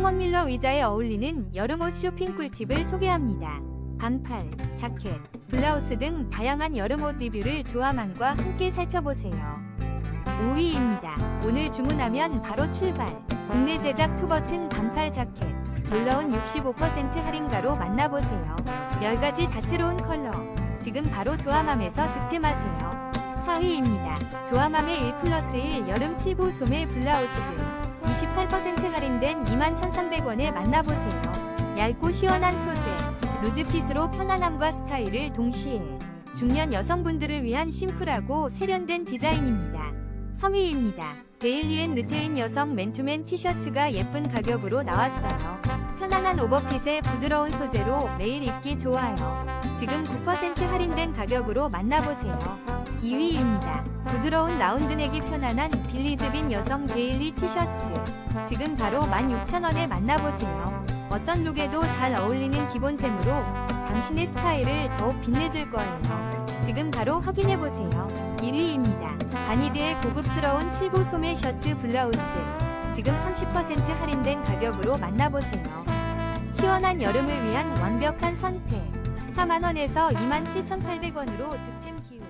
성원 밀러 의자에 어울리는 여름옷 쇼핑 꿀팁을 소개합니다. 반팔, 자켓, 블라우스 등 다양한 여름옷 리뷰를 조화만과 함께 살펴보세요. 5위입니다. 오늘 주문하면 바로 출발. 국내 제작 투버튼 반팔 자켓. 놀라운 65% 할인가로 만나보세요. 10가지 다채로운 컬러. 지금 바로 조화맘에서 득템하세요. 4위입니다. 조화맘의 1 플러스 1 여름 7부 소매 블라우스. 28% 할인 된 21,300원에 만나보세요. 얇고 시원한 소재. 루즈핏으로 편안함과 스타일을 동시에. 중년 여성분들을 위한 심플하고 세련된 디자인입니다. 3위입니다. 데일리앤 느테인 여성 맨투맨 티셔츠가 예쁜 가격으로 나왔어요. 편안한 오버핏에 부드러운 소재로 매일 입기 좋아요. 지금 9% 할인된 가격으로 만나보세요. 2위입니다. 부드러운 라운드 넥이 편안한 빌리즈빈 여성 데일리 티셔츠. 지금 바로 16,000원에 만나보세요. 어떤 룩에도 잘 어울리는 기본템으로 당신의 스타일을 더욱 빛내줄 거예요. 지금 바로 확인해보세요. 1위입니다. 바니드의 고급스러운 7부 소매 셔츠 블라우스. 지금 30% 할인된 가격으로 만나보세요. 시원한 여름을 위한 완벽한 선택. 4만원에서 27,800원으로 득템 기회.